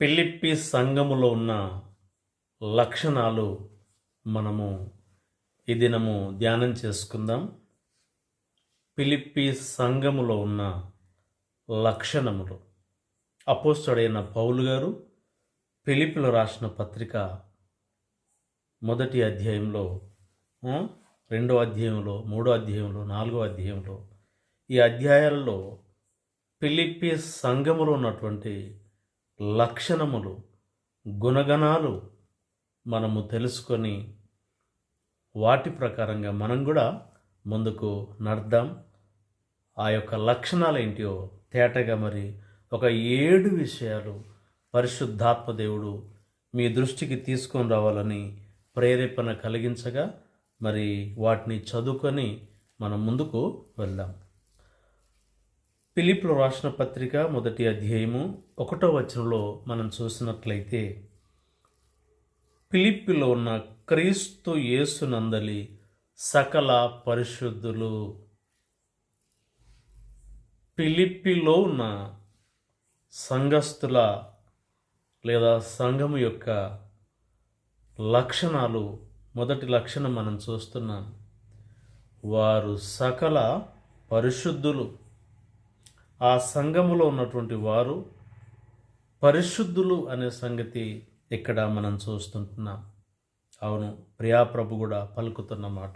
పిలిప్పి సంఘములో ఉన్న లక్షణాలు మనము ఈ దినము ధ్యానం చేసుకుందాం. పిలిప్పి సంఘములో ఉన్న లక్షణములు. అపోస్తుడైన పౌలు గారు పిలిపిలో రాసిన పత్రిక మొదటి అధ్యాయంలో రెండో అధ్యాయంలో మూడో అధ్యాయంలో నాలుగో అధ్యాయంలో ఈ అధ్యాయాల్లో పిలిప్పి సంఘములో ఉన్నటువంటి లక్షణములు గుణగణాలు మనము తెలుసుకొని వాటి ప్రకారంగా మనం కూడా ముందుకు నడదాం ఆ యొక్క లక్షణాలు ఏంటియో తేటగా మరి ఒక ఏడు విషయాలు పరిశుద్ధాత్మ దేవుడు మీ దృష్టికి తీసుకొని రావాలని ప్రేరేపణ కలిగించగా మరి వాటిని చదువుకొని మనం ముందుకు వెళ్దాం. పిలిప్లు రాసిన పత్రిక మొదటి అధ్యాయము ఒకటో వచనంలో మనం చూసినట్లయితే పిలిప్పిలో ఉన్న క్రీస్తు యేసునందలి సకల పరిశుద్ధులు. పిలిప్పిలో ఉన్న సంఘస్థుల లేదా సంఘము యొక్క లక్షణాలు మొదటి లక్షణం మనం చూస్తున్నాం. వారు సకల పరిశుద్ధులు. ఆ సంఘములో ఉన్నటువంటి వారు పరిశుద్ధులు అనే సంగతి ఇక్కడ మనం చూస్తుంటున్నాం. అవును ప్రియాప్రభు కూడా పలుకుతున్న మాట.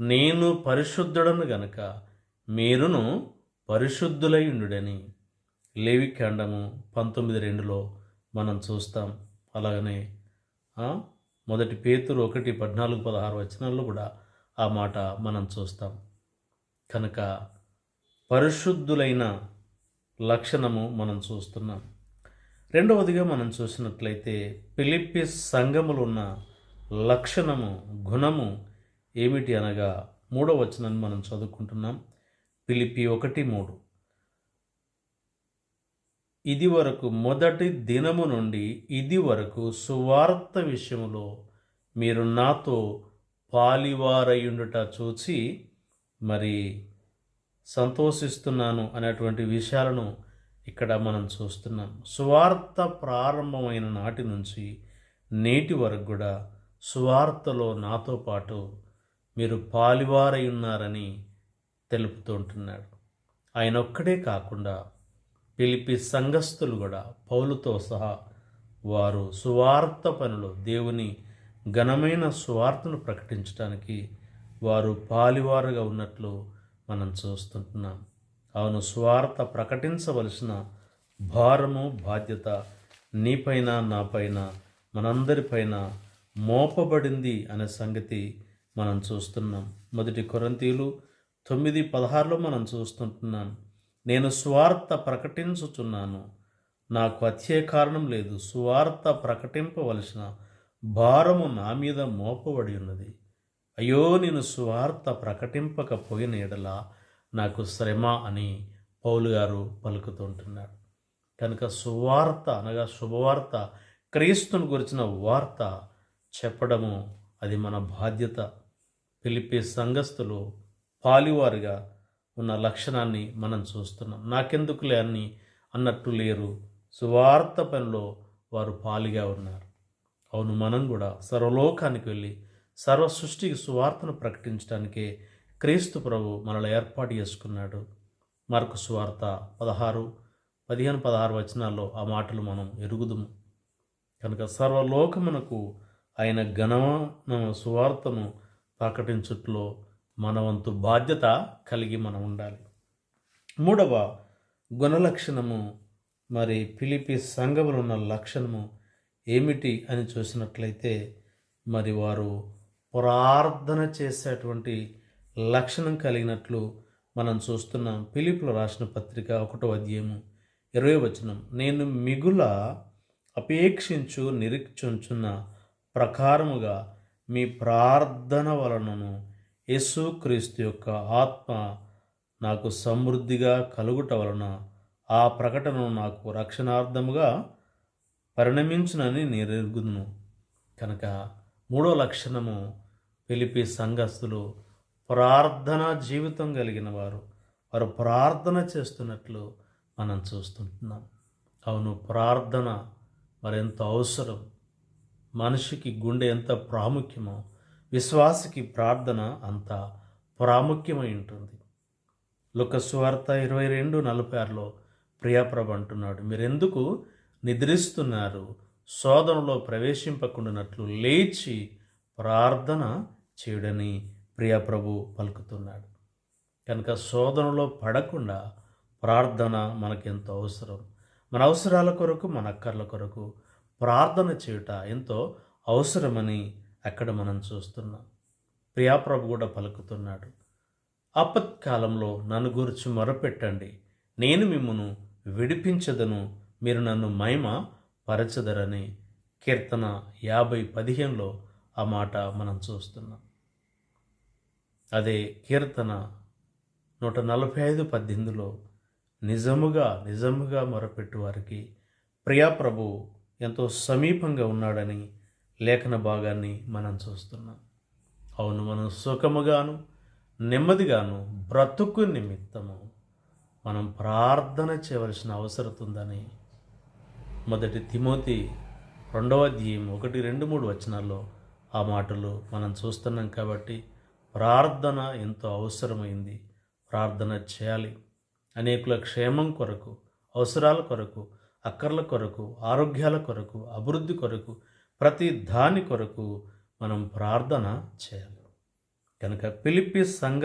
నేను పరిశుద్ధుడను గనక మీరును పరిశుద్ధులై ఉండుడని లేవి కాండము పంతొమ్మిది రెండులో మనం చూస్తాం. అలాగనే మొదటి పేతురు ఒకటి పద్నాలుగు పదహారు వచనాల్లో కూడా ఆ మాట మనం చూస్తాం. కనుక పరిశుద్ధులైన లక్షణము మనం చూస్తున్నాం. రెండవదిగా మనం చూసినట్లయితే పిలిప్పి సంఘములు ఉన్న లక్షణము గుణము ఏమిటి అనగా మూడవ వచనాన్ని మనం చదువుకుంటున్నాం. పిలిపి ఒకటి మూడు. ఇది వరకు మొదటి దినము నుండి ఇది వరకు సువార్త విషయంలో మీరు నాతో పాలివారయుండుట చూచి మరి సంతోషిస్తున్నాను అనేటువంటి విషయాలను ఇక్కడ మనం చూస్తున్నాం. సువార్త ప్రారంభమైన నాటి నుంచి నేటి వరకు కూడా సువార్తలో నాతో పాటు మీరు పాలివారై ఉన్నారని తెలుపుతుంటున్నాడు ఆయన ఒక్కడే కాకుండా పిలిపి సంఘస్థులు కూడా పౌలుతో సహా వారు సువార్త పనులు దేవుని ఘనమైన సువార్తను ప్రకటించడానికి వారు పాలివారుగా ఉన్నట్లు మనం చూస్తుంటున్నాం. అవును స్వార్థ ప్రకటించవలసిన భారము బాధ్యత నీపైన నాపైన మనందరిపైన మోపబడింది అనే సంగతి మనం చూస్తున్నాం. మొదటి కొరంతీలు తొమ్మిది పదహారులో మనం చూస్తుంటున్నాం. నేను స్వార్థ ప్రకటించుచున్నాను. నాకు అత్యే కారణం లేదు. స్వార్థ ప్రకటింపవలసిన భారము నా మీద మోపబడి ఉన్నది. అయ్యో నేను సువార్త ప్రకటింపకపోయిన ఎడల నాకు శ్రమ అని పౌలు గారు పలుకుతుంటున్నాడు కనుక సువార్త అనగా శుభవార్త క్రీస్తుని గురించిన వార్త చెప్పడము అది మన బాధ్యత. పిలిపే సంఘస్థులు పాలివారుగా ఉన్న లక్షణాన్ని మనం చూస్తున్నాం. నాకెందుకులే అని అన్నట్టు లేరు. సువార్త పనిలో వారు పాలిగా ఉన్నారు. అవును మనం కూడా సర్వలోకానికి వెళ్ళి సర్వ సృష్టికి సువార్తను ప్రకటించడానికే క్రీస్తు ప్రభు మనల్ని ఏర్పాటు చేసుకున్నాడు. మార్కు సువార్త పదహారు పదిహేను పదహారు వచనాల్లో ఆ మాటలు మనం ఎరుగుదుము. కనుక సర్వలోకమునకు ఆయన ఘనమైన సువార్తను ప్రకటించుట్లో మన వంతు బాధ్యత కలిగి మనం ఉండాలి. మూడవ గుణలక్షణము మరి పిలిపి సంఘములు ఉన్న లక్షణము ఏమిటి అని చూసినట్లయితే మరి వారు ప్రార్థన చేసేటువంటి లక్షణం కలిగినట్లు మనం చూస్తున్నాం. పిలిపులు రాసిన పత్రిక ఒకటో అధ్యాయము ఇరవై వచనం. నేను మిగుల అపేక్షించు నిరీక్షించున్న ప్రకారముగా మీ ప్రార్థన వలనను యేసుక్రీస్తు యొక్క ఆత్మ నాకు సమృద్ధిగా కలుగుట వలన ఆ ప్రకటనను నాకు రక్షణార్థముగా పరిణమించునని నిరుగుదును కనుక మూడో లక్షణము పిలిపి సంఘస్థులు ప్రార్థన జీవితం కలిగిన వారు. వారు ప్రార్థన చేస్తున్నట్లు మనం చూస్తుంటున్నాం. అవును ప్రార్థన మరెంత అవసరం? మనిషికి గుండె ఎంత ప్రాముఖ్యమో విశ్వాసకి ప్రార్థన అంత ప్రాముఖ్యమై ఉంటుంది. లుకస్వార్త ఇరవై రెండు నలభై ఆరులో ప్రియాప్రభ అంటున్నాడు మీరెందుకు నిద్రిస్తున్నారు? శోధనలో ప్రవేశింపకుండానట్లు లేచి ప్రార్థన చేయడని ప్రియాప్రభు పలుకుతున్నాడు. కనుక శోధనలో పడకుండా ప్రార్థన మనకెంతో అవసరం. మన అవసరాల కొరకు మన అక్కర్ల కొరకు ప్రార్థన చేయుట ఎంతో అవసరమని అక్కడ మనం చూస్తున్నాం. ప్రియాప్రభు కూడా పలుకుతున్నాడు. ఆపత్కాలంలో నన్ను గురించి మొరపెట్టండి. నేను మిమ్మను విడిపించదను. మీరు నన్ను మహిమ పరచదరని కీర్తన యాభై పదిహేనులో ఆ మాట మనం చూస్తున్నాం. అదే కీర్తన నూట నలభై ఐదు పద్దెనిమిదిలో నిజముగా నిజముగా మొరపెట్టు వారికి ప్రియాప్రభు ఎంతో సమీపంగా ఉన్నాడని లేఖన భాగాన్ని మనం చూస్తున్నాం. అవును మనం సుఖముగాను నెమ్మదిగాను బ్రతుకు నిమిత్తము మనం ప్రార్థన చేయవలసిన అవసరం ఉందని మొదటి తిమోతి రెండవ అధ్యాయం ఒకటి రెండు మూడు వచనాల్లో ఆ మాటలు మనం చూస్తున్నాం కాబట్టి ప్రార్థన ఎంతో అవసరమైంది. ప్రార్థన చేయాలి. అనేకుల క్షేమం కొరకు అవసరాల కొరకు అక్కర్ల కొరకు ఆరోగ్యాల కొరకు అభివృద్ధి కొరకు ప్రతి దాని కొరకు మనం ప్రార్థన చేయాలి. కనుక పిలిపి సంఘ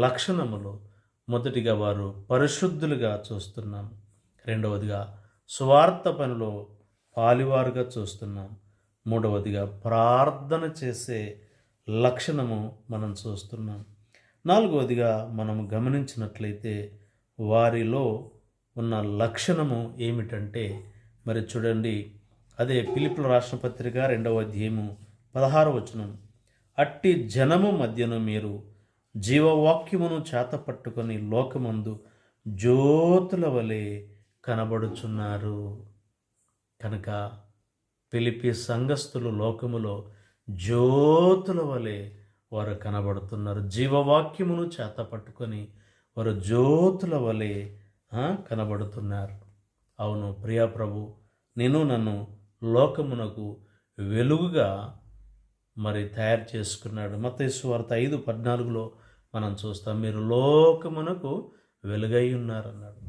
లక్షణములు మొదటిగా వారు పరిశుద్ధులుగా చూస్తున్నాం. రెండవదిగా సువార్త పనిలో పాలివారుగా చూస్తున్నాం. మూడవదిగా ప్రార్థన చేసే లక్షణము మనం చూస్తున్నాం. నాలుగవదిగా మనం గమనించినట్లయితే వారిలో ఉన్న లక్షణము ఏమిటంటే మరి చూడండి అదే పిలుపుల రాష్ట్ర పత్రిక రెండవ అధ్యాయము పదహారు వచనం. అట్టి జనము మధ్యను మీరు జీవవాక్యమును చేత పట్టుకొని లోకమందు జ్యోతుల వలె కనబడుచున్నారు. కనుక పిలిపి సంఘస్థులు లోకములో జ్యోతుల వలె వారు కనబడుతున్నారు. జీవవాక్యమును చేత పట్టుకొని వారు జ్యోతుల వలె కనబడుతున్నారు. అవును ప్రియా ప్రభు నేను నన్ను లోకమునకు వెలుగుగా మరి తయారు చేసుకున్నాడు. మతేసు వార్త ఐదు పద్నాలుగులో మనం చూస్తాం మీరు లోకమునకు వెలుగై ఉన్నారన్నాడు.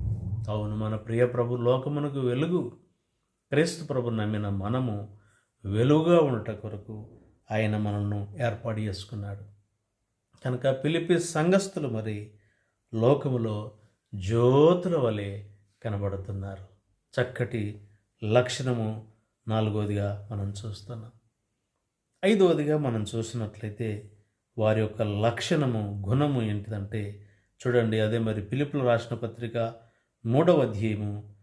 అవును మన ప్రియ ప్రభు లోకమునకు వెలుగు క్రీస్తు ప్రభు నమ్మిన మనము వెలుగుగా ఉండట కొరకు ఆయన మనల్ని ఏర్పాటు చేసుకున్నాడు. కనుక పిలిపి సంఘస్థులు మరి లోకములో జ్యోతుల వలె కనబడుతున్నారు. చక్కటి లక్షణము నాలుగవదిగా మనం చూస్తున్నాం. ఐదవదిగా మనం చూసినట్లయితే వారి యొక్క లక్షణము గుణము ఏంటిదంటే చూడండి అదే మరి పిలుపులు రాసిన పత్రిక మూడవ అధ్యాయము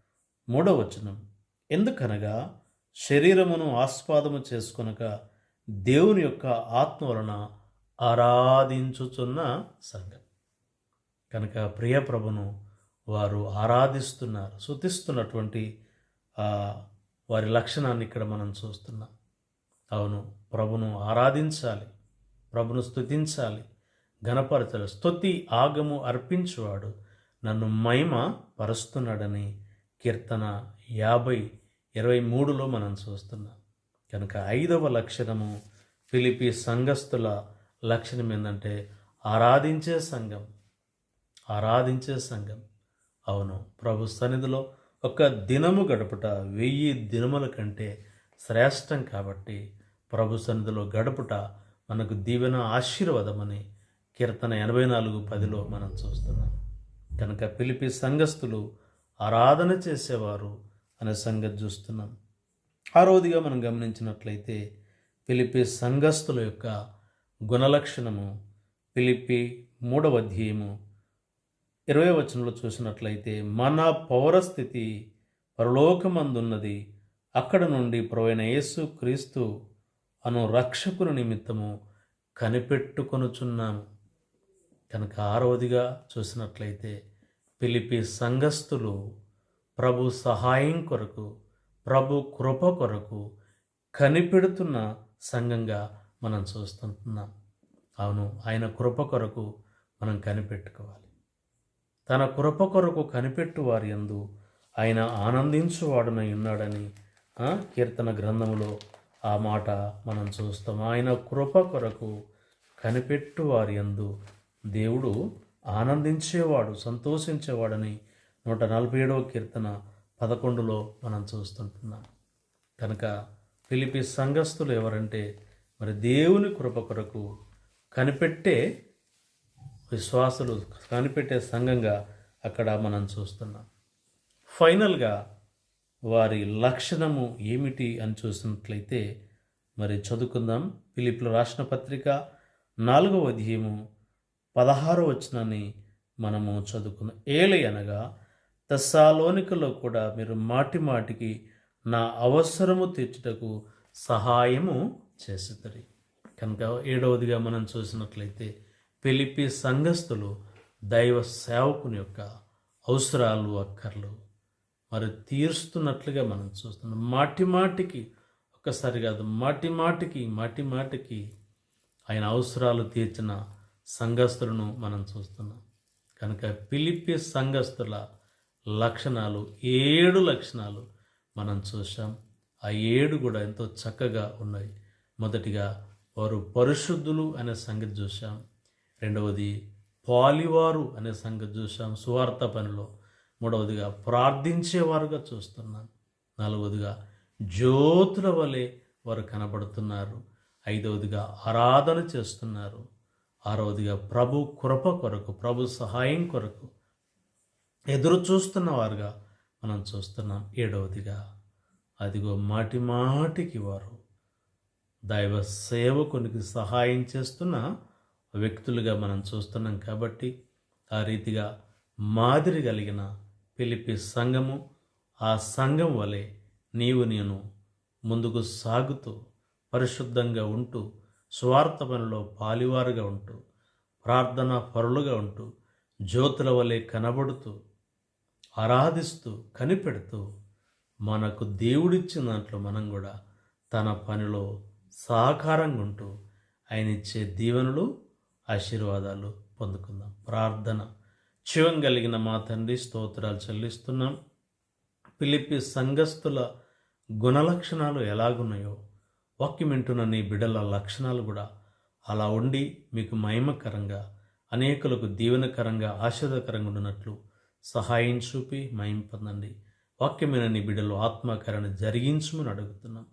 మూడవ వచనం. ఎందుకనగా శరీరమును ఆస్వాదము చేసుకొనక దేవుని యొక్క ఆత్మ వలన ఆరాధించుచున్న సంఘం. కనుక ప్రియప్రభును వారు ఆరాధిస్తున్నారు శుతిస్తున్నటువంటి వారి లక్షణాన్ని ఇక్కడ మనం చూస్తున్నాం. అవును ప్రభును ఆరాధించాలి ప్రభును స్తుతించాలి ఘనపరచాలి. స్తుతి ఆగము అర్పించువాడు నన్ను మహిమ పరుస్తున్నాడని కీర్తన యాభై ఇరవై మూడులో మనం చూస్తున్నాం. కనుక ఐదవ లక్షణము ఫిలిపి సంఘస్థుల లక్షణం ఏంటంటే ఆరాధించే సంఘం. ఆరాధించే సంఘం. అవును ప్రభు సన్నిధిలో ఒక దినము గడుపుట వెయ్యి దినముల కంటే శ్రేష్టం కాబట్టి ప్రభు సన్నిధిలో గడుపుట మనకు దీవెన ఆశీర్వాదమని కీర్తన ఎనభై నాలుగు పదిలో మనం చూస్తున్నాం. కనుక పిలిపి సంఘస్థులు ఆరాధన చేసేవారు అనే సంగతి చూస్తున్నాం. ఆరోదిగా మనం గమనించినట్లయితే పిలిపి సంఘస్థుల యొక్క గుణలక్షణము పిలిపి మూడవ అధ్యాయము ఇరవై వచనంలో చూసినట్లయితే మన పౌరస్థితి పరలోకమందున్నది. అక్కడ నుండి ప్రవైన యేసు క్రీస్తు అను రక్షకుని నిమిత్తము కనిపెట్టుకొనుచున్నాము. కనుక ఆరవదిగా చూసినట్లయితే పిలిపి సంఘస్థులు ప్రభు సహాయం కొరకు ప్రభు కృప కొరకు కనిపెడుతున్న సంఘంగా మనం చూస్తుంటున్నాం. అవును ఆయన కృప కొరకు మనం కనిపెట్టుకోవాలి. తన కృప కొరకు కనిపెట్టు వారి యందు ఆయన ఆనందించువాడునై ఉన్నాడని కీర్తన గ్రంథంలో ఆ మాట మనం చూస్తాం. ఆయన కృప కొరకు కనిపెట్టు వారి యందు దేవుడు ఆనందించేవాడు సంతోషించేవాడని నూట నలభై ఏడవ కీర్తన పదకొండులో మనం చూస్తుంటున్నాం. కనుక పిలిపి సంఘస్థులు ఎవరంటే మరి దేవుని కృప కొరకు కనిపెట్టే విశ్వాసులు కనిపెట్టే సంఘంగా అక్కడ మనం చూస్తున్నాం. ఫైనల్గా వారి లక్షణము ఏమిటి అని చూసినట్లయితే మరి చదువుకుందాం. పిలిపిలు రాసిన పత్రిక నాలుగవ అధ్యయము పదహారో వచనాన్ని మనము చదువుకుందాం. ఏలై అనగా తెస్సాలోనికలో కూడా మీరు మాటి మాటికి నా అవసరము తీర్చుటకు సహాయము చేస్తుంది కనుక ఏడవదిగా మనం చూసినట్లయితే పిలిపి సంఘస్థులు దైవ సేవకుని యొక్క అవసరాలు అక్కర్లు మరి తీరుస్తున్నట్లుగా మనం చూస్తున్నాం. మాటి మాటికి ఒక్కసారి కాదు మాటి మాటికి మాటి మాటికి ఆయన అవసరాలు తీర్చిన సంఘస్థులను మనం చూస్తున్నాం. కనుక పిలిపి సంఘస్థుల లక్షణాలు ఏడు లక్షణాలు మనం చూసాం ఆ ఏడు కూడా ఎంతో చక్కగా ఉన్నాయి. మొదటిగా వారు పరిశుద్ధులు అనే సంగతి చూసాం రెండవది పాలివారు అనే సంగతి చూసాం సువార్త పనిలో. మూడవదిగా ప్రార్థించేవారుగా చూస్తున్నాం. నాలుగవదిగా జ్యోతుల వలె వారు కనబడుతున్నారు. ఐదవదిగా ఆరాధన చేస్తున్నారు. ఆరవదిగా ప్రభు కృప కొరకు ప్రభు సహాయం కొరకు ఎదురు చూస్తున్న వారుగా మనం చూస్తున్నాం ఏడవదిగా. అదిగో మాటి మాటికి వారు దైవ సేవకునికి సహాయం చేస్తున్న వ్యక్తులుగా మనం చూస్తున్నాం కాబట్టి ఆ రీతిగా మాదిరి కలిగిన పిలిపి సంఘము ఆ సంఘం వలె నీవు నేను ముందుకు సాగుతూ పరిశుద్ధంగా ఉంటూ స్వార్థ పనిలో పాలివారుగా ఉంటూ ప్రార్థనా పరులుగా ఉంటూ జ్యోతుల వలె కనబడుతూ ఆరాధిస్తూ కనిపెడుతూ మనకు దేవుడిచ్చిన దాంట్లో మనం కూడా తన పనిలో సహకారంగా ఉంటూ ఆయన ఇచ్చే దీవెనలు ఆశీర్వాదాలు పొందుకుందాం. ప్రార్థన. శివం కలిగిన మా తండ్రి స్తోత్రాలు చెల్లిస్తున్నాం. పిలిపి సంఘస్థుల గుణలక్షణాలు ఎలాగున్నాయో వాక్యమింటున్న నీ బిడల లక్షణాలు కూడా అలా ఉండి మీకు మహిమకరంగా అనేకులకు దీవెనకరంగా ఆశీర్వదకరంగా ఉన్నట్లు సహాయం చూపి మహిమ పొందండి. వాక్యమైన బిడ్డలు ఆత్మకరణ జరిగించమని అడుగుతున్నాం.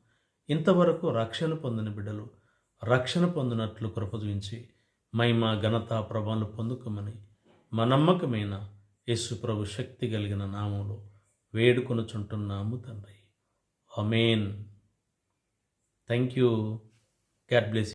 ఇంతవరకు రక్షణ పొందిన బిడ్డలు రక్షణ పొందినట్లు కృప చూపించి మహిమ ఘనత ప్రభావాలు పొందుకోమని మా నమ్మకమైన యేసు ప్రభు శక్తి కలిగిన నామంలో వేడుకొనుచుంటున్నాము తండ్రి. Amen thank you. God bless